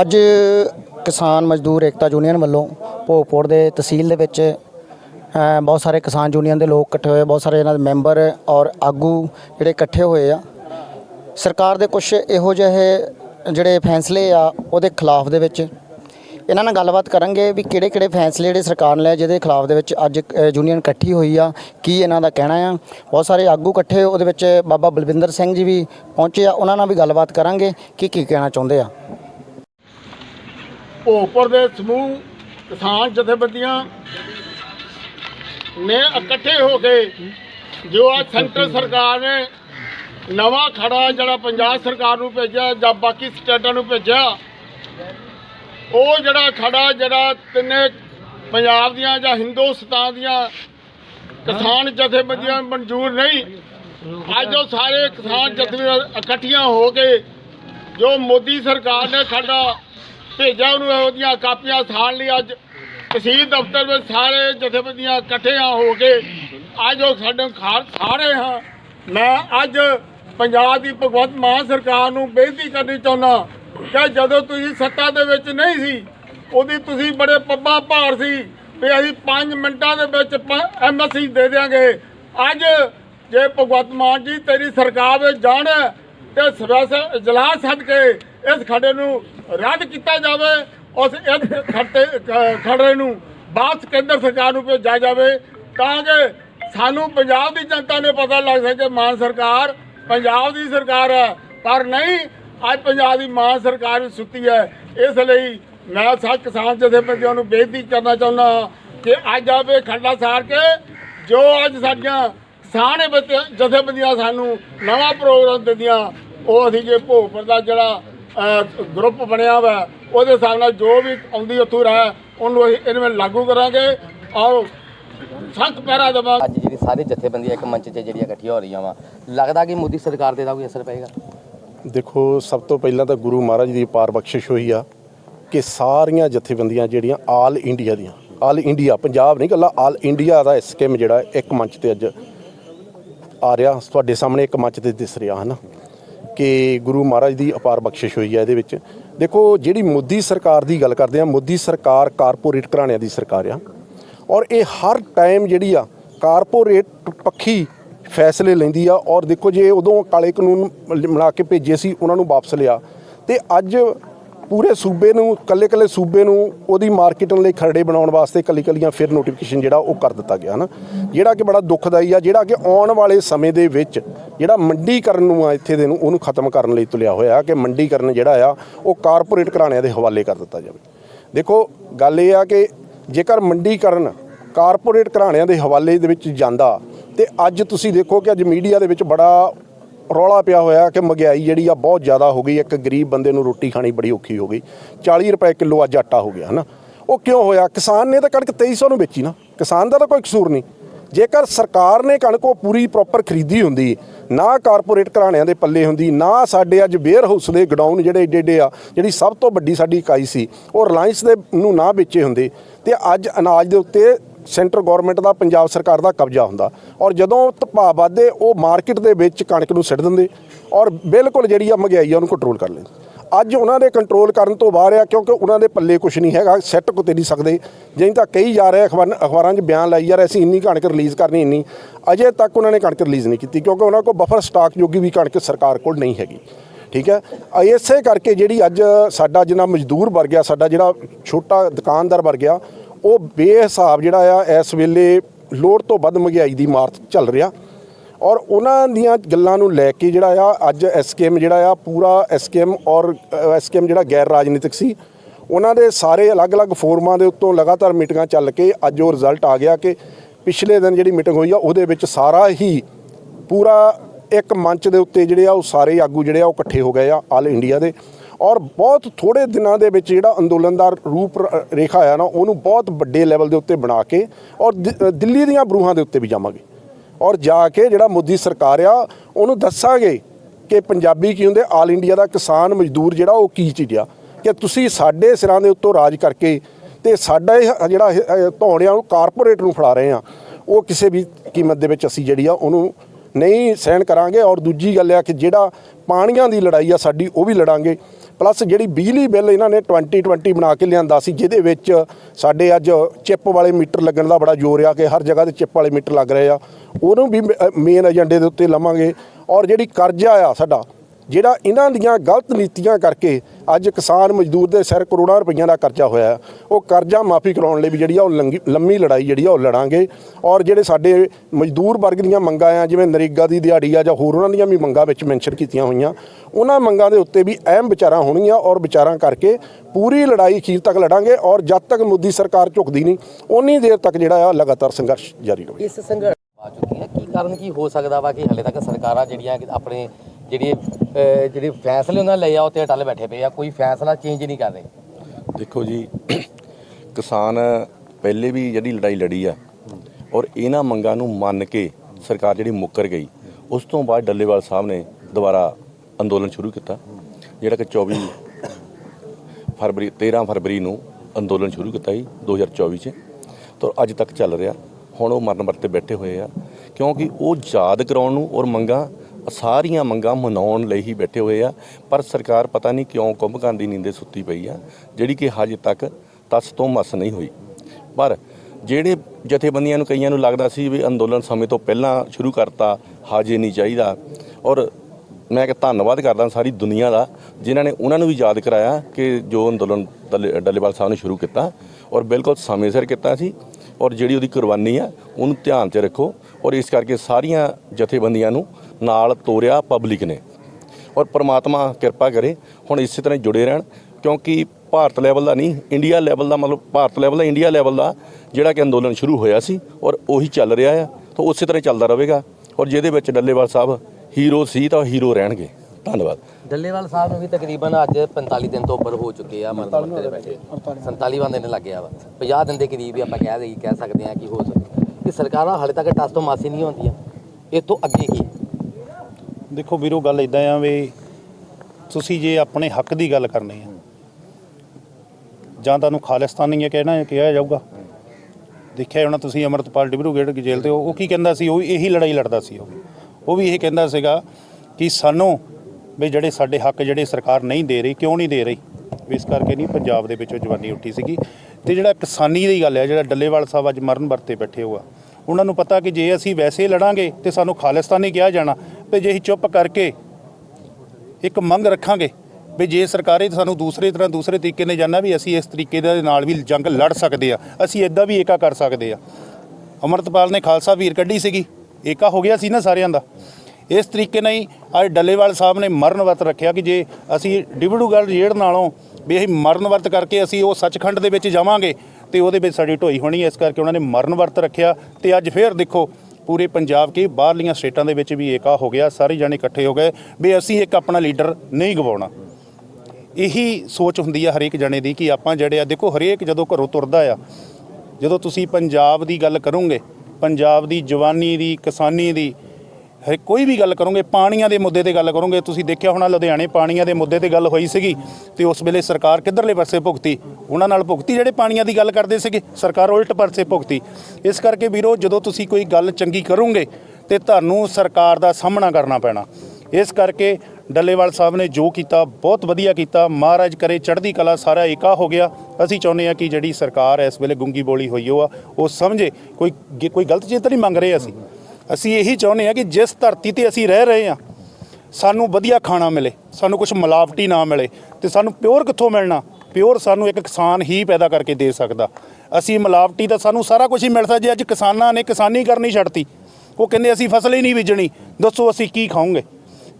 ਅੱਜ ਕਿਸਾਨ ਮਜ਼ਦੂਰ ਏਕਤਾ ਯੂਨੀਅਨ ਵੱਲੋਂ ਭੋਗਪੁਰ ਦੇ ਤਹਿਸੀਲ ਦੇ ਵਿੱਚ ਬਹੁਤ ਸਾਰੇ ਕਿਸਾਨ ਯੂਨੀਅਨ ਦੇ ਲੋਕ ਇਕੱਠੇ ਹੋਏ, ਬਹੁਤ ਸਾਰੇ ਇਹਨਾਂ ਦੇ ਮੈਂਬਰ ਔਰ ਆਗੂ ਜਿਹੜੇ ਇਕੱਠੇ ਹੋਏ ਆ। ਸਰਕਾਰ ਦੇ ਕੁਝ ਇਹੋ ਜਿਹੇ ਜਿਹੜੇ ਫੈਸਲੇ ਆ, ਉਹਦੇ ਖਿਲਾਫ ਦੇ ਵਿੱਚ ਇਹਨਾਂ ਨਾਲ ਗੱਲਬਾਤ ਕਰਾਂਗੇ ਵੀ ਕਿਹੜੇ ਕਿਹੜੇ ਫੈਸਲੇ ਜਿਹੜੇ ਸਰਕਾਰ ਨੇ ਲਏ, ਜਿਹਦੇ ਖਿਲਾਫ ਦੇ ਵਿੱਚ ਅੱਜ ਯੂਨੀਅਨ ਇਕੱਠੀ ਹੋਈ ਆ, ਕੀ ਇਹਨਾਂ ਦਾ ਕਹਿਣਾ ਆ। ਬਹੁਤ ਸਾਰੇ ਆਗੂ ਇਕੱਠੇ, ਉਹਦੇ ਵਿੱਚ ਬਾਬਾ ਬਲਵਿੰਦਰ ਸਿੰਘ ਜੀ ਵੀ ਪਹੁੰਚੇ ਆ, ਉਹਨਾਂ ਨਾਲ ਵੀ ਗੱਲਬਾਤ ਕਰਾਂਗੇ, ਕਿ, ਕੀ ਕਹਿਣਾ ਚਾਹੁੰਦੇ ਆ। ਭੋਪਰ ਦੇ ਸਮੂਹ ਕਿਸਾਨ ਜਥੇਬੰਦੀਆਂ ਨੇ ਇਕੱਠੇ ਹੋ ਕੇ ਜੋ ਅੱਜ ਸੈਂਟਰ ਸਰਕਾਰ ਨੇ ਨਵਾਂ ਖੜਾ ਜਿਹੜਾ ਪੰਜਾਬ ਸਰਕਾਰ ਨੂੰ ਭੇਜਿਆ ਜਾਂ ਬਾਕੀ ਸਟੇਟਾਂ ਨੂੰ ਭੇਜਿਆ ਉਹ ਜਿਹੜਾ ਖੜਾ, ਜਿਹੜਾ ਤਿੰਨੇ ਪੰਜਾਬ ਦੀਆਂ ਜਾਂ ਹਿੰਦੁਸਤਾਨ ਦੀਆਂ ਕਿਸਾਨ ਜਥੇਬੰਦੀਆਂ ਮਨਜ਼ੂਰ ਨਹੀਂ, ਅੱਜ ਉਹ ਸਾਰੇ ਕਿਸਾਨ ਜਥੇਬੰਦੀਆਂ ਇਕੱਠੀਆਂ ਹੋ ਕੇ ਜੋ ਮੋਦੀ ਸਰਕਾਰ ਨੇ ਸਾਡਾ ਭੇਜਿਆ, ਉਹਨੂੰ ਉਹਦੀਆਂ ਕਾਪੀਆਂ ਸਾੜ ਲਈ ਅੱਜ। ਤਹਿਸੀਲ ਦਫ਼ਤਰ ਵਿੱਚ ਸਾਰੇ ਜਥੇਬੰਦੀਆਂ ਇਕੱਠੀਆਂ ਹੋ ਕੇ ਅੱਜ ਉਹ ਸਾਡੇ ਖਾਰ ਸਾਰੇ ਹਾਂ। ਮੈਂ ਅੱਜ ਪੰਜਾਬ ਦੀ ਭਗਵੰਤ ਮਾਨ ਸਰਕਾਰ ਨੂੰ ਬੇਨਤੀ ਕਰਨੀ ਚਾਹੁੰਦਾ ਕਿ ਜਦੋਂ ਤੁਸੀਂ ਸੱਤਾ ਦੇ ਵਿੱਚ ਨਹੀਂ ਸੀ, ਉਹਦੀ ਤੁਸੀਂ ਬੜੇ ਪੱਬਾ ਭਾਰ ਸੀ ਵੀ ਅਸੀਂ 5 ਮਿੰਟਾਂ ਦੇ ਵਿੱਚ ਐਮਐਸਸੀ ਦੇ ਦਿਆਂਗੇ। ਅੱਜ ਜੇ ਭਗਵੰਤ ਮਾਨ ਜੀ ਤੇਰੀ ਸਰਕਾਰ ਵਿੱਚ ਜਾਣ ਹੈ ਤੇ ਸਪੈਸ਼ਲ ਇਜਲਾਸ ਸੱਦ ਕੇ ਇਸ ਖੜੇ ਨੂੰ ਰੱਦ ਕੀਤਾ ਜਾਵੇ, ਉਸ ਇਸ ਖੱਤੇ ਖੜੇ ਨੂੰ ਵਾਪਸ ਕੇਂਦਰ ਸਰਕਾਰ ਨੂੰ ਭੇਜਿਆ ਜਾਵੇ, ਤਾਂ ਕਿ ਸਾਨੂੰ ਪੰਜਾਬ ਦੀ ਜਨਤਾ ਨੇ ਪਤਾ ਲੱਗ ਸਕੇ ਮਾਨ ਸਰਕਾਰ ਪੰਜਾਬ ਦੀ ਸਰਕਾਰ ਹੈ, ਪਰ ਨਹੀਂ ਅੱਜ ਪੰਜਾਬ ਦੀ ਮਾਨ ਸਰਕਾਰ ਵੀ ਸੁੱਤੀ ਹੈ। ਇਸ ਲਈ ਮੈਂ ਸਭ ਕਿਸਾਨ ਜਥੇਬੰਦੀਆਂ ਨੂੰ ਬੇਨਤੀ ਕਰਨਾ ਚਾਹੁੰਦਾ ਹਾਂ ਕਿ ਅੱਜ ਆਵੇ ਖੱਡਾ ਸਾਰ ਕੇ, ਜੋ ਅੱਜ ਸਾਡੀਆਂ ਕਿਸਾਨ ਜਥੇਬੰਦੀਆਂ ਸਾਨੂੰ ਨਵਾਂ ਪ੍ਰੋਗਰਾਮ ਦਿੰਦੀਆਂ, ਉਹ ਅਸੀਂ ਜੇ ਭੋਗਪੁਰ ਦਾ ਜਿਹੜਾ ਗਰੁੱਪ ਬਣਿਆ ਵਾ ਉਹਦੇ ਹਿਸਾਬ ਨਾਲ ਜੋ ਵੀ ਆਉਂਦੀ ਉੱਥੋਂ ਰਹਿ, ਉਹਨੂੰ ਅਸੀਂ ਇਹਦੇ ਲਾਗੂ ਕਰਾਂਗੇ ਔਰ ਸਖਤ ਪਹਿਰਾ ਦੇਵਾਂਗੇ। ਅੱਜ ਜਿਹੜੀ ਸਾਰੀ ਜਥੇਬੰਦੀਆਂ ਇੱਕ ਮੰਚ 'ਤੇ ਜਿਹੜੀਆਂ ਇਕੱਠੀਆਂ ਹੋ ਰਹੀਆਂ ਵਾ, ਲੱਗਦਾ ਕਿ ਮੋਦੀ ਸਰਕਾਰ ਦੇ ਦਾ ਕੋਈ ਅਸਰ ਪਏਗਾ? ਦੇਖੋ, ਸਭ ਤੋਂ ਪਹਿਲਾਂ ਤਾਂ ਗੁਰੂ ਮਹਾਰਾਜ ਦੀ ਪਾਰ ਬਖਸ਼ਿਸ਼ ਹੋਈ ਆ ਕਿ ਸਾਰੀਆਂ ਜਥੇਬੰਦੀਆਂ ਜਿਹੜੀਆਂ ਆਲ ਇੰਡੀਆ ਦੀਆਂ, ਆਲ ਇੰਡੀਆ, ਪੰਜਾਬ ਨਹੀਂ ਕੱਲਾ ਆਲ ਇੰਡੀਆ ਦਾ ਸਕੀਮ ਜਿਹੜਾ ਇੱਕ ਮੰਚ ਤੇ ਅੱਜ ਆ ਰਿਹਾ, ਤੁਹਾਡੇ ਸਾਹਮਣੇ ਇੱਕ ਮੰਚ ਤੇ ਦਿਸ ਰਿਹਾ, ਹਨ? ਕਿ ਗੁਰੂ ਮਹਾਰਾਜ ਦੀ ਅਪਾਰ ਬਖਸ਼ਿਸ਼ ਹੋਈ ਹੈ ਇਹਦੇ ਵਿੱਚ। ਦੇਖੋ, ਜਿਹੜੀ ਮੋਦੀ ਸਰਕਾਰ ਦੀ ਗੱਲ ਕਰਦੇ ਆ, ਮੋਦੀ ਸਰਕਾਰ ਕਾਰਪੋਰੇਟ ਘਰਾਣਿਆਂ ਦੀ ਸਰਕਾਰ ਆ। ਔਰ ਇਹ ਹਰ ਟਾਈਮ ਜਿਹੜੀ ਆ, ਕਾਰਪੋਰੇਟ ਪੱਖੀ ਫੈਸਲੇ ਲੈਂਦੀ ਆ ਔਰ ਦੇਖੋ ਜੇ ਉਦੋਂ ਕਾਲੇ ਕਾਨੂੰਨ ਬਣਾ ਕੇ ਭੇਜੇ ਸੀ, ਉਹਨਾਂ ਨੂੰ ਵਾਪਸ ਲਿਆ। ਤੇ ਅੱਜ ਪੂਰੇ ਸੂਬੇ ਨੂੰ ਕੱਲੇ ਕੱਲੇ ਸੂਬੇ ਨੂੰ ਉਹਦੀ ਮਾਰਕੀਟਿੰਗ ਲਈ ਖਰੜੇ ਬਣਾਉਣ ਵਾਸਤੇ ਕੱਲੀ ਕੱਲੀਆਂ ਫਿਰ ਨੋਟੀਫਿਕੇਸ਼ਨ ਜਿਹੜਾ ਉਹ ਕਰ ਦਿੱਤਾ ਗਿਆ ਨਾ ਜਿਹੜਾ ਕਿ ਬੜਾ ਦੁੱਖਦਾਈ ਆ, ਜਿਹੜਾ ਕਿ ਆਉਣ ਵਾਲੇ ਸਮੇਂ ਦੇ ਵਿੱਚ ਜਿਹੜਾ ਮੰਡੀਕਰਨ ਨੂੰ ਆ, ਇੱਥੇ ਦੇ ਨੂੰ, ਉਹਨੂੰ ਖਤਮ ਕਰਨ ਲਈ ਤੁਲਿਆ ਹੋਇਆ ਕਿ ਮੰਡੀਕਰਨ ਜਿਹੜਾ ਆ, ਉਹ ਕਾਰਪੋਰੇਟ ਘਰਾਣਿਆਂ ਦੇ ਹਵਾਲੇ ਕਰ ਦਿੱਤਾ ਜਾਵੇ। ਦੇਖੋ, ਗੱਲ ਇਹ ਆ ਕਿ ਜੇਕਰ ਮੰਡੀਕਰਨ ਕਾਰਪੋਰੇਟ ਘਰਾਣਿਆਂ ਦੇ ਹਵਾਲੇ ਦੇ ਵਿੱਚ ਜਾਂਦਾ ਤੇ ਅੱਜ ਤੁਸੀਂ ਦੇਖੋ ਕਿ ਅੱਜ ਮੀਡੀਆ ਦੇ ਵਿੱਚ ਬੜਾ ਰੌਲਾ ਪਿਆ ਹੋਇਆ ਕਿ ਮਹਿੰਗਾਈ ਜਿਹੜੀ ਆ ਬਹੁਤ ਜ਼ਿਆਦਾ ਹੋ ਗਈ, ਇੱਕ ਗਰੀਬ ਬੰਦੇ ਨੂੰ ਰੋਟੀ ਖਾਣੀ ਬੜੀ ਔਖੀ ਹੋ ਗਈ। 40 ਰੁਪਏ ਕਿਲੋ ਅੱਜ ਆਟਾ ਹੋ ਗਿਆ, ਹਨਾ? ਉਹ ਕਿਉਂ ਹੋਇਆ? ਕਿਸਾਨ ਨੇ ਤਾਂ ਕਣਕ 2300 ਨੂੰ ਵੇਚੀ ਨਾ। ਕਿਸਾਨ ਦਾ ਤਾਂ ਕੋਈ ਕਸੂਰ ਨਹੀਂ। ਜੇਕਰ ਸਰਕਾਰ ਨੇ ਕਣਕ ਉਹ ਪੂਰੀ ਪ੍ਰੋਪਰ ਖਰੀਦੀ ਹੁੰਦੀ, ਨਾ ਕਾਰਪੋਰੇਟ ਘਰਾਣਿਆਂ ਦੇ ਪੱਲੇ ਹੁੰਦੀ, ਨਾ ਸਾਡੇ ਅੱਜ ਵੇਅਰ ਹਾਊਸ ਦੇ ਗਡਾਊਨ ਜਿਹੜੇ ਏਡੇ ਏਡੇ ਆ, ਜਿਹੜੀ ਸਭ ਤੋਂ ਵੱਡੀ ਸਾਡੀ ਇਕਾਈ ਸੀ, ਉਹ ਰਿਲਾਇੰਸ ਦੇ ਨੂੰ ਨਾ ਵੇਚੇ ਹੁੰਦੇ, ਤੇ ਅੱਜ ਅਨਾਜ ਦੇ ਉੱਤੇ ਸੈਂਟਰ ਗਵਰਨਮੈਂਟ ਦਾ, ਪੰਜਾਬ ਸਰਕਾਰ ਦਾ ਕਬਜ਼ਾ ਹੁੰਦਾ। ਔਰ ਜਦੋਂ ਧਪਾ ਵੱਧਦੇ, ਉਹ ਮਾਰਕੀਟ ਦੇ ਵਿੱਚ ਕਣਕ ਨੂੰ ਸਿੱਟ ਦਿੰਦੇ ਔਰ ਬਿਲਕੁਲ ਜਿਹੜੀ ਆ ਮਹਿੰਗਾਈ ਆ, ਉਹਨੂੰ ਕੰਟਰੋਲ ਕਰ ਲੈਂਦੇ। ਅੱਜ ਉਹਨਾਂ ਦੇ ਕੰਟਰੋਲ ਕਰਨ ਤੋਂ ਬਾਹਰ ਆ, ਕਿਉਂਕਿ ਉਹਨਾਂ ਦੇ ਪੱਲੇ ਕੁਝ ਨਹੀਂ ਹੈਗਾ ਸੈੱਟ ਕੋ ਨਹੀਂ ਸਕਦੇ। ਜਿਵੇਂ ਤਾਂ ਕਈ ਜਾ ਰਹੇ ਅਖਬਾਰ, ਅਖਬਾਰਾਂ 'ਚ ਬਿਆਨ ਲਾਈ ਜਾ ਰਹੇ, ਅਸੀਂ ਇੰਨੀ ਕਣਕ ਰਿਲੀਜ਼ ਕਰਨੀ, ਇੰਨੀ। ਅਜੇ ਤੱਕ ਉਹਨਾਂ ਨੇ ਕਣਕ ਰਿਲੀਜ਼ ਨਹੀਂ ਕੀਤੀ, ਕਿਉਂਕਿ ਉਹਨਾਂ ਕੋਲ ਬਫਰ ਸਟਾਕ ਜੋਗੀ ਵੀ ਕਣਕ ਸਰਕਾਰ ਕੋਲ ਨਹੀਂ ਹੈਗੀ। ਠੀਕ ਹੈ? ਇਸੇ ਕਰਕੇ ਜਿਹੜੀ ਅੱਜ ਸਾਡਾ ਜਿੰਨਾ ਮਜ਼ਦੂਰ ਵਰ ਗਿਆ ਸਾਡਾ ਜਿਹੜਾ ਛੋਟਾ ਦੁਕਾਨਦਾਰ ਵਰ ਗਿਆ ਉਹ ਬੇਹਿਸਾਬ ਜਿਹੜਾ ਆ, ਇਸ ਵੇਲੇ ਲੋੜ ਤੋਂ ਵੱਧ ਮਹਿੰਗਾਈ ਦੀ ਮਾਰ ਚੱਲ ਰਿਹਾ। ਔਰ ਉਹਨਾਂ ਦੀਆਂ ਗੱਲਾਂ ਨੂੰ ਲੈ ਕੇ ਜਿਹੜਾ ਆ, ਅੱਜ ਐਸਕੇਐਮ ਜਿਹੜਾ ਆ, ਪੂਰਾ ਐਸਕੇਐਮ ਔਰ ਐਸਕੇਐਮ ਜਿਹੜਾ ਗੈਰ ਰਾਜਨੀਤਿਕ ਸੀ, ਉਹਨਾਂ ਦੇ ਸਾਰੇ ਅਲੱਗ-ਅਲੱਗ ਫੋਰਮਾਂ ਦੇ ਉੱਤੋਂ ਲਗਾਤਾਰ ਮੀਟਿੰਗਾਂ ਚੱਲ ਕੇ ਅੱਜ ਉਹ ਰਿਜ਼ਲਟ ਆ ਗਿਆ ਕਿ ਪਿਛਲੇ ਦਿਨ ਜਿਹੜੀ ਮੀਟਿੰਗ ਹੋਈ ਆ, ਉਹਦੇ ਵਿੱਚ ਸਾਰਾ ਹੀ ਪੂਰਾ ਇੱਕ ਮੰਚ ਦੇ ਉੱਤੇ ਜਿਹੜੇ ਆ, ਉਹ ਸਾਰੇ ਆਗੂ ਜਿਹੜੇ ਆ, ਉਹ ਇਕੱਠੇ ਹੋ ਗਏ ਆ, ਆਲ ਇੰਡੀਆ ਦੇ। ਔਰ ਬਹੁਤ ਥੋੜੇ ਦਿਨਾਂ ਦੇ ਵਿੱਚ ਜਿਹੜਾ ਅੰਦੋਲਨਦਾਰ ਰੂਪ ਰੇਖਾ ਆ ਨਾ ਉਹਨੂੰ ਬਹੁਤ ਵੱਡੇ ਲੈਵਲ ਦੇ ਉੱਤੇ ਬਣਾ ਕੇ ਔਰ ਦਿੱਲੀ ਦੀਆਂ ਬਰੂਹਾਂ ਦੇ ਉੱਤੇ ਵੀ ਜਾਵਾਂਗੇ। ਔਰ ਜਾ ਕੇ ਜਿਹੜਾ ਮੋਦੀ ਸਰਕਾਰ ਆ ਉਹਨੂੰ ਦੱਸਾਂਗੇ ਕਿ ਪੰਜਾਬੀ ਕੀ ਹੁੰਦੇ ਆਲ ਇੰਡੀਆ ਦਾ ਕਿਸਾਨ ਮਜ਼ਦੂਰ ਜਿਹੜਾ ਉਹ ਕੀ ਚੀਜ਼ ਆ? ਕਿ ਤੁਸੀਂ ਸਾਡੇ ਸਿਰਾਂ ਦੇ ਉੱਤੋਂ ਰਾਜ ਕਰਕੇ ਤੇ ਸਾਡਾ ਇਹ ਜਿਹੜਾ ਇਹ, ਅਹ, ਧੌਣਿਆਂ ਨੂੰ ਕਾਰਪੋਰੇਟ ਨੂੰ ਫੜਾ ਰਹੇ ਆ। ਉਹ ਕਿਸੇ ਵੀ ਕੀਮਤ ਦੇ ਵਿੱਚ ਅਸੀਂ ਜਿਹੜੀ ਆ ਉਹਨੂੰ ਨਹੀਂ ਸਹਿਣ ਕਰਾਂਗੇ। ਔਰ ਦੂਜੀ ਗੱਲ ਆ ਕਿ ਜਿਹੜਾ ਪਾਣੀਆਂ ਦੀ ਲੜਾਈ ਆ ਸਾਡੀ ਉਹ ਵੀ ਲੜਾਂਗੇ। ਪਲੱਸ ਜਿਹੜੀ ਬਿਜਲੀ ਬਿੱਲ ਇਹਨਾਂ ਨੇ 2020 ਬਣਾ ਕੇ ਲਿਆਂਦਾ ਸੀ, ਜਿਹਦੇ ਵਿੱਚ ਸਾਡੇ ਅੱਜ ਚਿੱਪ ਵਾਲੇ ਮੀਟਰ ਲੱਗਣ ਦਾ ਬੜਾ ਜ਼ੋਰ ਆ ਕਿ ਹਰ ਜਗ੍ਹਾ ਤੇ ਚਿੱਪ ਵਾਲੇ ਮੀਟਰ ਲੱਗ ਰਹੇ ਆ। ਉਹਨੂੰ ਵੀ ਮੇਨ ਏਜੰਡੇ ਦੇ ਉੱਤੇ ਲਵਾਂਗੇ। ਔਰ ਜਿਹੜੀ ਕਰਜ਼ਾ ਆ ਸਾਡਾ ਜਿਹੜਾ ਇਹਨਾਂ ਦੀਆਂ ਗਲਤ ਨੀਤੀਆਂ ਕਰਕੇ ਅੱਜ ਕਿਸਾਨ ਮਜ਼ਦੂਰ ਦੇ ਸਿਰ ਕਰੋੜਾਂ ਰੁਪਈਆਂ ਦਾ ਕਰਜ਼ਾ ਹੋਇਆ ਉਹ ਕਰਜ਼ਾ ਮਾਫੀ ਕਰਾਉਣ ਲਈ ਵੀ ਜਿਹੜੀ ਆ ਉਹ ਲੰਗੀ- ਲੰਮੀ ਲੜਾਈ ਜਿਹੜੀ ਆ ਉਹ ਲੜਾਂਗੇ। ਔਰ ਜਿਹੜੇ ਸਾਡੇ ਮਜ਼ਦੂਰ ਵਰਗ ਦੀਆਂ ਮੰਗਾਂ ਆ, ਜਿਵੇਂ ਨਰੇਗਾ ਦੀ ਦਿਹਾੜੀ ਆ ਜਾਂ ਹੋਰ ਉਹਨਾਂ ਦੀਆਂ ਵੀ ਮੰਗਾਂ ਵਿੱਚ ਮੈਂਸ਼ਨ ਕੀਤੀਆਂ ਹੋਈਆਂ, ਉਹਨਾਂ ਮੰਗਾਂ ਦੇ ਉੱਤੇ ਵੀ ਅਹਿਮ ਵਿਚਾਰਾਂ ਹੋਣਗੀਆਂ ਔਰ ਵਿਚਾਰਾਂ ਕਰਕੇ ਪੂਰੀ ਲੜਾਈ ਅਖੀਰ ਤੱਕ ਲੜਾਂਗੇ ਔਰ ਜਦ ਤੱਕ ਮੋਦੀ ਸਰਕਾਰ ਝੁਕਦੀ ਨਹੀਂ ਉਨੀ ਦੇਰ ਤੱਕ ਜਿਹੜਾ ਆ ਲਗਾਤਾਰ ਸੰਘਰਸ਼ ਜਾਰੀ ਰਹੇਗਾ ਇਸ ਸੰਘਰਸ਼ ਆ ਚੁੱਕੀ ਹੈ। ਕੀ ਕਾਰਨ ਕੀ ਹੋ ਸਕਦਾ ਵਾ ਕਿ ਹਲੇ ਤੱਕ ਸਰਕਾਰਾਂ ਜਿਹੜੀਆਂ ਆਪਣੇ ਜਿਹੜੀ ਅਹ, ਜਿਹੜੇ ਫੈਸਲੇ ਉਹਨਾਂ ਨੇ ਲਏ ਆ ਉਹ 'ਤੇ ਅਟੱਲ ਬੈਠੇ ਪਏ ਆ। ਕੋਈ ਫੈਸਲਾ ਚੇਂਜ ਨਹੀਂ ਕਰ ਰਹੇ। ਦੇਖੋ ਜੀ ਕਿਸਾਨ ਪਹਿਲੇ ਵੀ ਜਿਹੜੀ ਲੜਾਈ ਲੜੀ ਆ ਔਰ ਇਹਨਾਂ ਮੰਗਾਂ ਨੂੰ ਮੰਨ ਕੇ ਸਰਕਾਰ ਜਿਹੜੀ ਮੁੱਕਰ ਗਈ ਉਸ ਤੋਂ ਬਾਅਦ ਡੱਲੇਵਾਲ ਸਾਹਿਬ ਨੇ ਦੁਬਾਰਾ ਅੰਦੋਲਨ ਸ਼ੁਰੂ ਕੀਤਾ ਜਿਹੜਾ ਕਿ 24 ਫਰਵਰੀ 13 ਫਰਵਰੀ ਨੂੰ ਅੰਦੋਲਨ ਸ਼ੁਰੂ ਕੀਤਾ ਜੀ 2024 ਚ। ਤੋਂ ਅੱਜ ਤੱਕ ਚੱਲ ਰਿਹਾ। ਹੁਣ ਉਹ ਮਰਨ ਵਰਤੇ ਬੈਠੇ ਹੋਏ ਆ ਕਿਉਂਕਿ ਉਹ ਯਾਦ ਕਰਾਉਣ ਨੂੰ ਔਰ ਮੰਗਾਂ ਸਾਰੀਆਂ ਮੰਗਾਂ ਮਨਾਉਣ ਲਈ ਹੀ ਬੈਠੇ ਹੋਏ ਆ। ਪਰ ਸਰਕਾਰ ਪਤਾ ਨਹੀਂ ਕਿਉਂ ਕੁੰਭਕਾਂਤ ਦੀ ਨੀਂਦੇ ਸੁੱਤੀ ਪਈ ਆ, ਜਿਹੜੀ ਕਿ ਹਜੇ ਤੱਕ ਤਸ ਤੋਂ ਮਸ ਨਹੀਂ ਹੋਈ। ਪਰ ਜਿਹੜੇ ਜਥੇਬੰਦੀਆਂ ਨੂੰ ਕਈਆਂ ਨੂੰ ਲੱਗਦਾ ਸੀ ਵੀ ਅੰਦੋਲਨ ਸਮੇਂ ਤੋਂ ਪਹਿਲਾਂ ਸ਼ੁਰੂ ਕਰਤਾ, ਹਾਜੇ ਨਹੀਂ ਚਾਹੀਦਾ। ਔਰ ਮੈਂ ਕਿ ਧੰਨਵਾਦ ਕਰਦਾ ਸਾਰੀ ਦੁਨੀਆ ਦਾ, ਜਿਨ੍ਹਾਂ ਨੇ ਉਹਨਾਂ ਨੂੰ ਵੀ ਯਾਦ ਕਰਾਇਆ ਕਿ ਜੋ ਅੰਦੋਲਨ ਡੱਲੇ- ਡੱਲੇਵਾਲ ਸਾਹਿਬ ਨੇ ਸ਼ੁਰੂ ਕੀਤਾ ਔਰ ਬਿਲਕੁਲ ਸਮੇਂ ਸਿਰ ਕੀਤਾ ਸੀ। ਔਰ ਜਿਹੜੀ ਉਹਦੀ ਕੁਰਬਾਨੀ ਆ, ਉਹਨੂੰ ਧਿਆਨ 'ਚ ਰੱਖੋ। ਔਰ ਇਸ ਕਰਕੇ ਸਾਰੀਆਂ ਜਥੇਬੰਦੀਆਂ ਨੂੰ ਨਾਲ ਤੋਰਿਆ ਪਬਲਿਕ ਨੇ। ਔਰ ਪ੍ਰਮਾਤਮਾ ਕਿਰਪਾ ਕਰੇ ਹੁਣ ਇਸੇ ਤਰ੍ਹਾਂ ਜੁੜੇ ਰਹਿਣ ਕਿਉਂਕਿ ਭਾਰਤ ਲੈਵਲ ਦਾ ਨਹੀਂ ਇੰਡੀਆ ਲੈਵਲ ਦਾ ਮਤਲਬ ਭਾਰਤ ਲੈਵਲ ਦਾ ਇੰਡੀਆ ਲੈਵਲ ਦਾ ਜਿਹੜਾ ਕਿ ਅੰਦੋਲਨ ਸ਼ੁਰੂ ਹੋਇਆ ਸੀ ਔਰ ਉਹੀ ਚੱਲ ਰਿਹਾ ਆ ਤਾਂ ਉਸੇ ਤਰ੍ਹਾਂ ਚੱਲਦਾ ਰਹੇਗਾ। ਔਰ ਜਿਹਦੇ ਵਿੱਚ ਡੱਲੇਵਾਲ ਸਾਹਿਬ ਹੀਰੋ ਸੀ ਤਾਂ ਹੀਰੋ ਰਹਿਣਗੇ। ਧੰਨਵਾਦ। ਡੱਲੇਵਾਲ ਸਾਹਿਬ ਨੂੰ ਵੀ ਤਕਰੀਬਨ ਅੱਜ 45 ਦਿਨ ਤੋਂ ਉੱਪਰ ਹੋ ਚੁੱਕੇ ਆ ਵਰਤੇ ਦੇ ਬੈਠੇ 47ਵਾਂ ਦਿਨ। ਲੱਗਿਆ ਵਾ। 50 ਦਿਨ ਦੇ ਕਰੀਬ ਹੀ ਆਪਾਂ ਕਹਿ ਦੇ ਕਹਿ ਸਕਦੇ ਆ ਕਿ ਹੋ ਸਕਦਾ। ਕਿ ਸਰਕਾਰਾਂ ਹਾਲੇ ਤੱਕ ਟਸ ਤੋਂ ਮਾਸੀ ਨਹੀਂ ਹੁੰਦੀਆਂ ਇਹ ਤੋਂ ਅੱਗੇ ਕੀ? ਦੇਖੋ ਵੀਰੋ, ਗੱਲ ਇਦਾਂ ਆ ਵੀ ਤੁਸੀਂ ਜੇ ਆਪਣੇ ਹੱਕ ਦੀ ਗੱਲ ਕਰਨੀ ਆ, ਜਾਂ ਤੁਹਾਨੂੰ ਖਾਲਿਸਤਾਨੀ ਕਹਿਣਾ, ਕਿਹਾ ਜਾਊਗਾ। ਦੇਖਿਆ ਹੋਣਾ ਤੁਸੀਂ ਅਮਰਤਪਾਲ ਡਿਬਰੂਗੜ੍ਹ ਦੀ ਜੇਲ੍ਹ ਤੇ, ਉਹ ਕੀ ਕਹਿੰਦਾ ਸੀ, ਉਹ ਵੀ ਇਹੀ ਲੜਾਈ ਲੜਦਾ ਸੀ ਉਹ ਉਹ ਵੀ ਇਹ ਕਹਿੰਦਾ ਸੀਗਾ ਕਿ ਸਾਨੂੰ ਵੀ ਜਿਹੜੇ ਸਾਡੇ ਹੱਕ ਜਿਹੜੇ ਸਰਕਾਰ ਨਹੀਂ ਦੇ ਰਹੀ, ਕਿਉਂ ਨਹੀਂ ਦੇ ਰਹੀ? ਇਸ ਕਰਕੇ ਨਹੀਂ ਪੰਜਾਬ ਦੇ ਵਿੱਚੋਂ ਜਵਾਨੀ ਉੱਠੀ ਸੀਗੀ। ਤੇ ਜਿਹੜਾ ਕਿਸਾਨੀ ਦੀ ਗੱਲ ਹੈ ਜਿਹੜਾ ਡੱਲੇਵਾਲ ਸਾਹਿਬ ਅੱਜ ਮਰਨ ਵਰਤੇ ਬੈਠੇ ਹੋਆ, ਉਹਨਾਂ ਨੂੰ ਪਤਾ ਕਿ ਜੇ ਅਸੀਂ ਵੈਸੇ ਲੜਾਂਗੇ ਤੇ ਸਾਨੂੰ ਖਾਲਿਸਤਾਨੀ ਕਿਹਾ ਜਾਣਾ ਤੇ ਜੇ ਅਸੀਂ ਚੁੱਪ ਕਰਕੇ ਇੱਕ ਮੰਗ ਰੱਖਾਂਗੇ ਵੀ ਜੇ ਸਰਕਾਰੇ ਸਾਨੂੰ ਦੂਸਰੇ ਤਰ੍ਹਾਂ ਦੂਸਰੇ ਤਰੀਕੇ ਨਾਲ ਜਾਣਾ ਵੀ ਅਸੀਂ ਇਸ ਤਰੀਕੇ ਦੇ ਨਾਲ ਵੀ ਜੰਗ ਲੜ ਸਕਦੇ ਆ, ਅਸੀਂ ਇਦਾਂ ਵੀ ਏਕਾ ਕਰ ਸਕਦੇ ਆ। ਅਮਰਤਪਾਲ ਨੇ ਖਾਲਸਾ ਵੀਰ ਕੱਢੀ ਸੀਗੀ, ਏਕਾ ਹੋ ਗਿਆ ਸੀ ਨਾ ਸਾਰਿਆਂ ਦਾ। ਇਸ ਤਰੀਕੇ ਨਾਲ ਹੀ ਅੱਜ ਡੱਲੇਵਾਲ ਸਾਹਿਬ ਨੇ ਮਰਨ ਵਰਤ ਰੱਖਿਆ ਕਿ ਜੇ ਅਸੀਂ ਡਿਬੜੂਗੜ੍ਹ ਜੇੜ ਨਾਲੋਂ ਵੀ ਅਸੀਂ ਮਰਨ ਵਰਤ ਕਰਕੇ ਅਸੀਂ ਉਹ ਸੱਚਖੰਡ ਦੇ ਵਿੱਚ ਜਾਵਾਂਗੇ ਤੇ ਉਹਦੇ ਵਿੱਚ ਸਾਡੀ ਢੋਈ ਹੋਣੀ ਇਸ ਕਰਕੇ ਉਹਨਾਂ ਨੇ ਮਰਨ ਵਰਤ ਰੱਖਿਆ ਤੇ ਅੱਜ ਫੇਰ ਦੇਖੋ ਪੂਰੇ ਪੰਜਾਬ ਕੇ ਬਾਹਰਲੀਆਂ ਸਟੇਟਾਂ ਦੇ ਵਿੱਚ ਵੀ ਏਕਾ ਹੋ ਗਿਆ, ਸਾਰੇ ਜਾਣੇ ਇਕੱਠੇ ਹੋ ਗਏ ਵੀ ਅਸੀਂ ਇੱਕ ਆਪਣਾ ਲੀਡਰ ਨਹੀਂ ਗਵਾਉਣਾ। ਇਹੀ ਸੋਚ ਹੁੰਦੀ ਆ ਹਰੇਕ ਜਣੇ ਦੀ ਕਿ ਆਪਾਂ ਜਿਹੜੇ ਆ, ਦੇਖੋ ਹਰੇਕ ਜਦੋਂ ਘਰੋਂ ਤੁਰਦਾ ਆ, ਜਦੋਂ ਤੁਸੀਂ ਪੰਜਾਬ ਦੀ ਗੱਲ ਕਰੋਗੇ, ਪੰਜਾਬ ਦੀ ਜਵਾਨੀ ਦੀ, ਕਿਸਾਨੀ ਦੀ, ਹਰੇ ਕੋਈ ਵੀ ਗੱਲ ਕਰੋਗੇ, ਪਾਣੀਆਂ ਦੇ ਮੁੱਦੇ ਤੇ ਗੱਲ ਕਰੋਗੇ, ਤੁਸੀਂ ਦੇਖਿਆ ਹੋਣਾ ਲੁਧਿਆਣੇ ਪਾਣੀਆਂ ਦੇ ਮੁੱਦੇ ਤੇ ਗੱਲ ਹੋਈ ਸੀਗੀ ਤੇ ਉਸ ਵੇਲੇ ਸਰਕਾਰ ਕਿੱਧਰਲੇ ਪਾਸੇ ਭੁਗਤੀ? ਉਹਨਾਂ ਨਾਲ ਭੁਗਤੀ ਜਿਹੜੇ ਪਾਣੀਆਂ ਦੀ ਗੱਲ ਕਰਦੇ ਸੀਗੇ, ਸਰਕਾਰ ਉਲਟ ਪਰਸੇ ਭੁਗਤੀ। ਇਸ ਕਰਕੇ ਵੀਰੋ, ਜਦੋਂ ਤੁਸੀਂ ਕੋਈ ਗੱਲ ਚੰਗੀ ਕਰੋਗੇ, ਤੇ ਤੁਹਾਨੂੰ ਸਰਕਾਰ ਦਾ ਸਾਹਮਣਾ ਕਰਨਾ ਪੈਣਾ। ਇਸ ਕਰਕੇ ਡੱਲੇਵਾਲ ਸਾਹਿਬ ਨੇ ਜੋ ਕੀਤਾ, ਬਹੁਤ ਵਧੀਆ ਕੀਤਾ। ਮਹਾਰਾਜ ਕਰੇ, ਚੜ੍ਹਦੀ ਕਲਾ ਸਾਰਾ ਏਕਾ ਹੋ ਗਿਆ। ਅਸੀਂ ਚਾਹੁੰਦੇ ਆ ਕਿ ਜਿਹੜੀ ਸਰਕਾਰ ਇਸ ਵੇਲੇ ਗੁੰਗੀ ਬੋਲੀ ਹੋਈ ਹੋ ਆ, ਉਹ ਸਮਝੇ। ਕੋਈ ਗੇ- ਕੋਈ ਗਲਤ ਚੀਜ਼ ਤਾਂ ਨਹੀਂ ਮੰਗ ਰਹੇ ਅਸੀਂ। ਅਸੀਂ ਇਹੀ ਚਾਹੁੰਦੇ ਆ ਕਿ ਜਿਸ ਧਰਤੀ ਤੇ ਅਸੀਂ ਰਹਿ ਰਹੇ ਆ ਸਾਨੂੰ ਵਧੀਆ ਖਾਣਾ ਮਿਲੇ, ਸਾਨੂੰ ਕੁਝ ਮਿਲਾਵਟੀ ਨਾ ਮਿਲੇ, ਤੇ ਸਾਨੂੰ ਪਿਓਰ ਕਿੱਥੋਂ ਮਿਲਣਾ? ਪਿਓਰ ਸਾਨੂੰ ਇੱਕ ਕਿਸਾਨ ਹੀ ਪੈਦਾ ਕਰਕੇ ਦੇ ਸਕਦਾ। ਅਸੀਂ ਮਿਲਾਵਟੀ ਤਾਂ ਸਾਨੂੰ ਸਾਰਾ ਕੁਝ ਹੀ ਮਿਲ ਸਕਦਾ। ਜੇ ਅੱਜ ਕਿਸਾਨਾਂ ਨੇ ਕਿਸਾਨੀ ਕਰਨੀ ਛੱਡਤੀ, ਉਹ ਕਹਿੰਦੇ ਅਸੀਂ ਫਸਲ ਹੀ ਨਹੀਂ ਬੀਜਣੀ। ਦੱਸੋ ਅਸੀਂ ਕੀ ਖਾਵਾਂਗੇ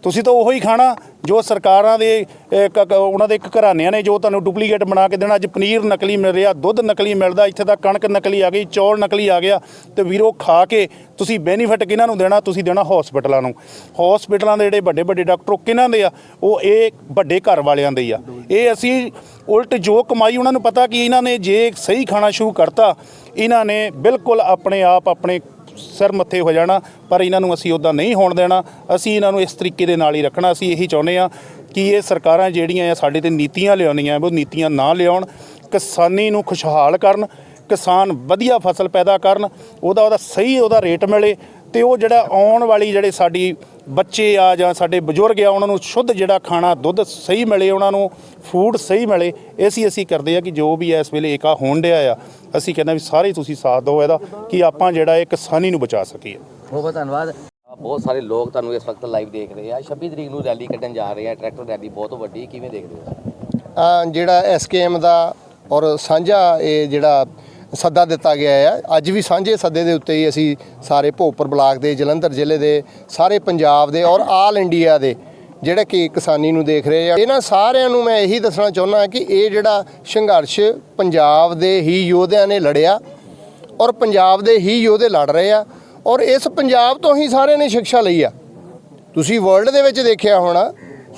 ਤੁਸੀਂ ਤਾਂ ਉਹੀ ਖਾਣਾ ਜੋ ਸਰਕਾਰਾਂ ਦੇ ਕ- ਉਹਨਾਂ ਦੇ ਇੱਕ ਘਰਾਣਿਆਂ ਨੇ ਜੋ ਤੁਹਾਨੂੰ ਡੁਪਲੀਕੇਟ ਬਣਾ ਕੇ ਦੇਣਾ, ਅੱਜ ਪਨੀਰ ਨਕਲੀ ਮਿਲ ਰਿਹਾ, ਦੁੱਧ ਨਕਲੀ ਮਿਲਦਾ, ਇੱਥੇ ਤਾਂ ਕਣਕ ਨਕਲੀ ਆ ਗਈ, ਚੌਲ ਨਕਲੀ ਆ ਗਿਆ, ਤੇ ਵੀਰੋ ਖਾ ਕੇ ਤੁਸੀਂ ਬੈਨੀਫਿਟ ਕਿਹਨਾਂ ਨੂੰ ਦੇਣਾ? ਤੁਸੀਂ ਦੇਣਾ ਹਸਪੀਟਲਾਂ ਨੂੰ। ਹਸਪੀਟਲਾਂ ਦੇ ਜਿਹੜੇ ਵੱਡੇ ਵੱਡੇ ਡਾਕਟਰ ਉਹ ਕਿਹਨਾਂ ਦੇ ਆ? ਉਹ ਇਹ ਵੱਡੇ ਘਰ ਵਾਲਿਆਂ ਦੇ ਆ। ਇਹ ਅਸੀਂ ਉਲਟ ਜੋ ਕਮਾਈ ਉਹਨਾਂ ਨੂੰ ਪਤਾ ਕਿ ਇਹਨਾਂ ਨੇ ਜੇ ਸਹੀ ਖਾਣਾ ਸ਼ੁਰੂ ਕਰਤਾ, ਇਹਨਾਂ ਨੇ ਬਿਲਕੁਲ ਆਪਣੇ ਆਪ ਆਪਣੇ ਸਿਰ ਮੱਥੇ ਹੋ ਜਾਣਾ, ਪਰ ਇਹਨਾਂ ਨੂੰ ਅਸੀਂ ਉਦਾਂ ਨਹੀਂ ਹੋਣ ਦੇਣਾ। ਅਸੀਂ ਇਹਨਾਂ ਨੂੰ ਇਸ ਤਰੀਕੇ ਦੇ ਨਾਲ ਹੀ ਰੱਖਣਾ। ਅਸੀਂ ਇਹੀ ਚਾਹੁੰਦੇ ਆ ਕਿ ਇਹ ਸਰਕਾਰਾਂ ਜਿਹੜੀਆਂ ਆ, ਸਾਡੇ ਤੇ ਨੀਤੀਆਂ ਲਿਆਉਣੀਆਂ, ਉਹ ਨੀਤੀਆਂ ਨਾ ਲਿਆਉਣ। ਕਿਸਾਨੀ ਨੂੰ ਖੁਸ਼ਹਾਲ ਕਰਨ, ਕਿਸਾਨ ਵਧੀਆ ਫਸਲ ਪੈਦਾ ਕਰਨ, ਉਹਦਾ ਉਹਦਾ ਸਹੀ ਉਹਦਾ ਰੇਟ ਮਿਲੇ ਤੇ ਉਹ ਜਿਹੜਾ ਆਉਣ ਵਾਲੀ ਜਿਹੜੇ ਸਾਡੀ ਬੱਚੇ ਆ ਜਾਂ ਸਾਡੇ ਬਜ਼ੁਰਗ ਆ ਉਹਨਾਂ ਨੂੰ ਸ਼ੁੱਧ ਜਿਹੜਾ ਖਾਣਾ ਦੁੱਧ ਸਹੀ ਮਿਲੇ ਉਹਨਾਂ ਨੂੰ ਫੂਡ ਸਹੀ ਮਿਲੇ ਇਸੀ ਅਸੀਂ ਕਰਦੇ ਆ ਕਿ ਜੋ ਵੀ ਇਸ ਵੇਲੇ ਏਕਾ ਹੋਣ ਡਿਆ ਆ ਅਸੀਂ ਕਹਿੰਦੇ ਵੀ ਸਾਰੇ ਤੁਸੀਂ ਸਾਥ ਦਿਓ ਇਹਦਾ ਕਿ ਆਪਾਂ ਜਿਹੜਾ ਇਹ ਕਿਸਾਨੀ ਨੂੰ ਬਚਾ ਸਕੀਏ। ਬਹੁਤ ਬਹੁਤ ਧੰਨਵਾਦ। ਬਹੁਤ ਸਾਰੇ ਲੋਕ ਤੁਹਾਨੂੰ ਇਸ ਵਕਤ ਲਾਈਵ ਦੇਖ ਰਹੇ ਆ। 26 ਤਰੀਕ ਨੂੰ ਰੈਲੀ ਕੱਢਣ ਜਾ ਰਹੇ ਆ। ਟਰੈਕਟਰ ਰੈਲੀ ਬਹੁਤ ਵੱਡੀ ਕਿਵੇਂ ਦੇਖਦੇ ਹੋ? ਜਿਹੜਾ ਐਸਕੇਐਮ ਦਾ ਔਰ ਸਾਂਝਾ ਇਹ ਜਿਹੜਾ ਸੱਦਾ ਦਿੱਤਾ ਗਿਆ ਹੈ ਅੱਜ ਵੀ ਸਾਂਝੇ ਸੱਦੇ ਦੇ ਉੱਤੇ ਹੀ ਅਸੀਂ ਸਾਰੇ ਭੋਗਪੁਰ ਬਲਾਕ ਦੇ, ਜਲੰਧਰ ਜ਼ਿਲ੍ਹੇ ਦੇ, ਸਾਰੇ ਪੰਜਾਬ ਦੇ ਔਰ ਆਲ ਇੰਡੀਆ ਦੇ ਜਿਹੜੇ ਕਿ ਕਿਸਾਨੀ ਨੂੰ ਦੇਖ ਰਹੇ ਆ। ਇਹਨਾਂ ਸਾਰਿਆਂ ਨੂੰ ਮੈਂ ਇਹੀ ਦੱਸਣਾ ਚਾਹੁੰਦਾ ਕਿ ਇਹ ਜਿਹੜਾ ਸੰਘਰਸ਼ ਪੰਜਾਬ ਦੇ ਹੀ ਯੋਧਿਆਂ ਨੇ ਲੜਿਆ ਔਰ ਪੰਜਾਬ ਦੇ ਹੀ ਯੋਧੇ ਲੜ ਰਹੇ ਆ ਔਰ ਇਸ ਪੰਜਾਬ ਤੋਂ ਹੀ ਸਾਰਿਆਂ ਨੇ ਸਿੱਖਿਆ ਲਈ ਆ। ਤੁਸੀਂ ਵਰਲਡ ਦੇ ਵਿੱਚ ਦੇਖਿਆ ਹੋਣਾ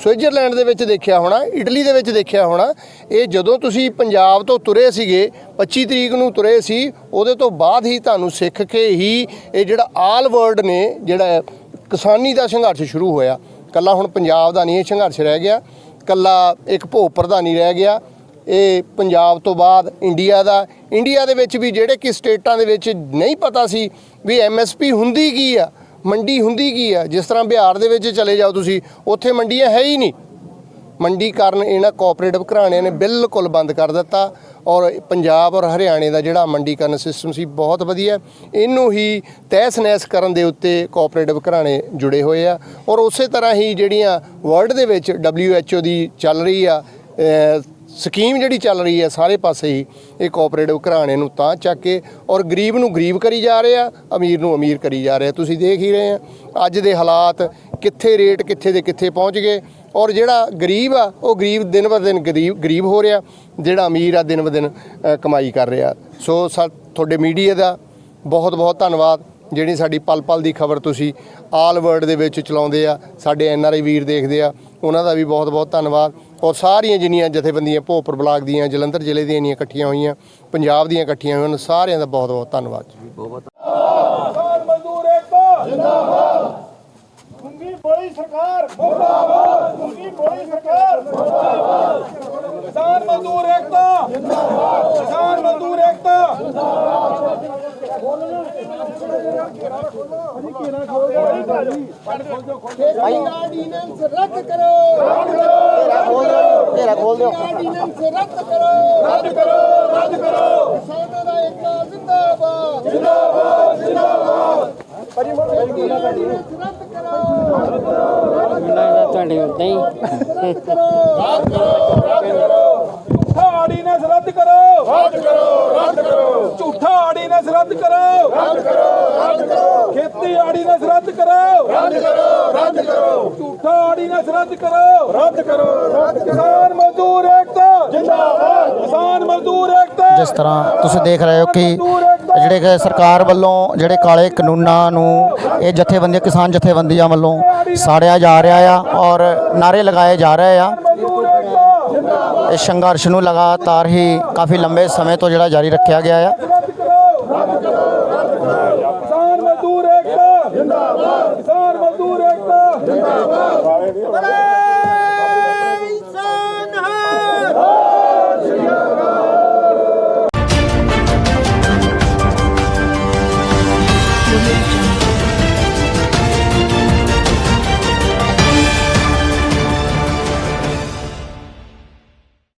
ਸਵਿਟਜ਼ਰਲੈਂਡ ਦੇ ਵਿੱਚ ਦੇਖਿਆ ਹੋਣਾ, ਇਟਲੀ ਦੇ ਵਿੱਚ ਦੇਖਿਆ ਹੋਣਾ, ਇਹ ਜਦੋਂ ਤੁਸੀਂ ਪੰਜਾਬ ਤੋਂ ਤੁਰੇ ਸੀਗੇ 25 ਤਰੀਕ ਨੂੰ ਤੁਰੇ ਸੀ, ਉਹਦੇ ਤੋਂ ਬਾਅਦ ਹੀ ਤੁਹਾਨੂੰ ਸਿੱਖ ਕੇ ਹੀ ਇਹ ਜਿਹੜਾ ਆਲ ਵਰਲਡ ਨੇ, ਜਿਹੜਾ ਕਿਸਾਨੀ ਦਾ ਸੰਘਰਸ਼ ਸ਼ੁਰੂ ਹੋਇਆ। ਕੱਲਾ ਹੁਣ ਪੰਜਾਬ ਦਾ ਨਹੀਂ, ਇਹ ਸੰਘਰਸ਼ ਰਹਿ ਗਿਆ। ਕੱਲਾ ਇੱਕ ਭੋਪਰ ਦਾ ਨਹੀਂ ਰਹਿ ਗਿਆ। ਇਹ ਪੰਜਾਬ ਤੋਂ ਬਾਅਦ ਇੰਡੀਆ ਦਾ। ਇੰਡੀਆ ਦੇ ਵਿੱਚ ਵੀ ਜਿਹੜੇ ਕਿ ਸਟੇਟਾਂ ਦੇ ਵਿੱਚ ਨਹੀਂ ਪਤਾ ਸੀ ਵੀ ਐਮਐਸਪੀ ਹੁੰਦੀ ਕੀ ਆ ਮੰਡੀ ਹੁੰਦੀ ਕੀ ਆ? ਜਿਸ ਤਰ੍ਹਾਂ ਬਿਹਾਰ ਦੇ ਵਿੱਚ ਚਲੇ ਜਾਓ ਤੁਸੀਂ, ਉੱਥੇ ਮੰਡੀਆਂ ਹੈ ਹੀ ਨਹੀਂ। ਮੰਡੀ ਕਾਰਨ ਇਹਨਾਂ ਕੋਆਪਰੇਟਿਵ ਘਰਾਣਿਆਂ ਨੇ ਬਿਲਕੁਲ ਬੰਦ ਕਰ ਦਿੱਤਾ ਔਰ ਪੰਜਾਬ ਔਰ ਹਰਿਆਣੇ ਦਾ ਜਿਹੜਾ ਮੰਡੀਕਰਨ ਸਿਸਟਮ ਸੀ ਬਹੁਤ ਵਧੀਆ। ਇਹਨੂੰ ਹੀ ਤਹਿਸ ਨਹਿਸ ਕਰਨ ਦੇ ਉੱਤੇ ਕੋਆਪਰੇਟਿਵ ਘਰਾਣੇ ਜੁੜੇ ਹੋਏ ਆ ਔਰ ਉਸੇ ਤਰ੍ਹਾਂ ਹੀ ਜਿਹੜੀਆਂ ਵਰਲਡ ਦੇ ਵਿੱਚ WHO ਦੀ ਚੱਲ ਰਹੀ ਆ ਸਕੀਮ ਜਿਹੜੀ ਚੱਲ ਰਹੀ ਹੈ ਸਾਰੇ ਪਾਸੇ ਹੀ, ਇਹ ਕੋਆਪਰੇਟਿਵ ਘਰਾਣੇ ਨੂੰ ਤਾਂ ਚੱਕ ਕੇ ਔਰ ਗਰੀਬ ਨੂੰ ਗਰੀਬ ਕਰੀ ਜਾ ਰਹੇ ਆ ਅਮੀਰ ਨੂੰ ਅਮੀਰ ਕਰੀ ਜਾ ਰਹੇ। ਆ ਤੁਸੀਂ ਦੇਖ ਹੀ ਰਹੇ ਆ ਅੱਜ ਦੇ ਹਾਲਾਤ ਕਿੱਥੇ ਰੇਟ ਕਿੱਥੇ ਦੇ ਕਿੱਥੇ ਪਹੁੰਚ ਗਏ ਔਰ ਜਿਹੜਾ ਗਰੀਬ ਆ, ਉਹ ਗਰੀਬ ਦਿਨ ਬਰ ਦਿਨ ਗਰੀਬ ਗਰੀਬ ਹੋ ਰਿਹਾ, ਜਿਹੜਾ ਅਮੀਰ ਆ ਦਿਨ ਬ ਦਿਨ ਕਮਾਈ ਕਰ ਰਿਹਾ। ਸੋ ਸਾ, ਤੁਹਾਡੇ ਮੀਡੀਆ ਦਾ ਬਹੁਤ ਬਹੁਤ ਧੰਨਵਾਦ। ਜਿਹੜੀ ਸਾਡੀ ਪਲ ਪਲ ਦੀ ਖਬਰ ਤੁਸੀਂ ਆਲ ਵਰਲਡ ਦੇ ਵਿੱਚ ਚਲਾਉਂਦੇ ਆ, ਸਾਡੇ ਐਨ ਆਰ ਆਈ ਵੀਰ ਦੇਖਦੇ ਆ, ਉਹਨਾਂ ਦਾ ਵੀ ਬਹੁਤ ਬਹੁਤ ਧੰਨਵਾਦ। ਔਰ ਸਾਰੀਆਂ ਜਿੰਨੀਆਂ ਜਥੇਬੰਦੀਆਂ ਭੋਪਰ ਬਲਾਕ ਦੀਆਂ, ਜਲੰਧਰ ਜ਼ਿਲ੍ਹੇ ਦੀਆਂ ਇੰਨੀਆਂ ਇਕੱਠੀਆਂ ਹੋਈਆਂ, ਪੰਜਾਬ ਦੀਆਂ ਇਕੱਠੀਆਂ ਹੋਈਆਂ, ਉਹਨਾਂ ਸਾਰਿਆਂ ਦਾ ਬਹੁਤ ਬਹੁਤ ਧੰਨਵਾਦ। ਜੀ ਬਹੁਤ ਬਹੁਤ ਕਿਸਾਨ ਮਜ਼ਦੂਰ ਏਕਤਾ ਜਿੰਦਾਬਾਦ ਗੁੰਗੀ ਬੋਲੀ ਸਰਕਾਰ ਮੁਰਦਾਬਾਦ। ਗੁੰਗੀ ਬੋਲੀ ਸਰਕਾਰ ਮੁਰਦਾਬਾਦ ਕਿਸਾਨ ਮਜ਼ਦੂਰ ਏਕਤਾ। ਜਿੰਦਾਬਾਦ ਕਿਸਾਨ ਮਜ਼ਦੂਰ ਏਕਤਾ। ਆਰਡੀਨੈਂਸ ਰੱਦ ਕਰੋ। ਤੇਰਾ ਖੋਲ ਦਿਓ। ਆਰਡੀਨੈਂਸ ਰੱਦ ਕਰੋ। ਰੱਦ ਕਰੋ ਰੱਦ ਕਰੋ। ਕਿਸਾਨਾਂ ਦਾ ਏਕਤਾ ਜ਼ਿੰਦਾਬਾਦ। ਜ਼ਿੰਦਾਬਾਦ ਜ਼ਿੰਦਾਬਾਦ। ਆਰਡੀਨੈਂਸ ਰੱਦ ਕਰੋ ਤੁਹਾਡੇ ਉੱਤੇ ਹੀ। ਝੂਠਾ ਆਰਡੀਨੈਂਸ ਰੱਦ ਕਰੋ। ਰੱਦ ਕਰੋ ਰੱਦ ਕਰੋ ਝੂਠਾ ਆਰਡੀਨੈਂਸ ਰੱਦ ਕਰੋ ਰੱਦ ਕਰੋ। ਰੱਦ ਕਰੋ ਖੇਤੀ ਆਰਡੀਨੈਂਸ ਰੱਦ ਕਰੋ ਰੱਦ ਕਰੋ। ਰੱਦ ਕਰੋ ਝੂਠਾ ਆਰਡੀਨੈਂਸ ਰੱਦ ਕਰੋ ਰੱਦ ਕਰੋ। ਰੱਦ ਕਿਸਾਨ ਮਜ਼ਦੂਰ ਏਕਤਾ। ਜਿੰਦਾਬਾਦ ਕਿਸਾਨ ਮਜ਼ਦੂਰ ਏਕਤਾ। ਜਿਸ ਤਰ੍ਹਾਂ ਤੁਸੀਂ ਦੇਖ ਰਹੇ ਹੋ ਕਿ ਜਿਹੜੇ ਕਿ ਸਰਕਾਰ ਵੱਲੋਂ ਜਿਹੜੇ ਕਾਲੇ ਕਾਨੂੰਨਾਂ ਨੂੰ ਇਹ ਜਥੇਬੰਦੀਆਂ, ਕਿਸਾਨ ਜਥੇਬੰਦੀਆਂ ਵੱਲੋਂ ਸਾੜਿਆ ਜਾ ਰਿਹਾ ਆ ਔਰ ਨਾਰੇ ਲਗਾਏ ਜਾ ਰਹੇ ਆ। ਮਜ਼ਦੂਰ ਇਸ ਸੰਘਰਸ਼ ਨੂੰ ਲਗਾਤਾਰ ਹੀ ਕਾਫੀ ਲੰਬੇ ਸਮੇਂ ਤੋਂ ਜਿਹੜਾ ਜਾਰੀ ਰੱਖਿਆ ਗਿਆ ਆ। ਕਿਸਾਨ ਮਜ਼ਦੂਰ ਏਕਤਾ, ਜਿੰਦਾਬਾਦ। ਕਿਸਾਨ ਮਜ਼ਦੂਰ ਏਕਤਾ, ਜਿੰਦਾਬਾਦ।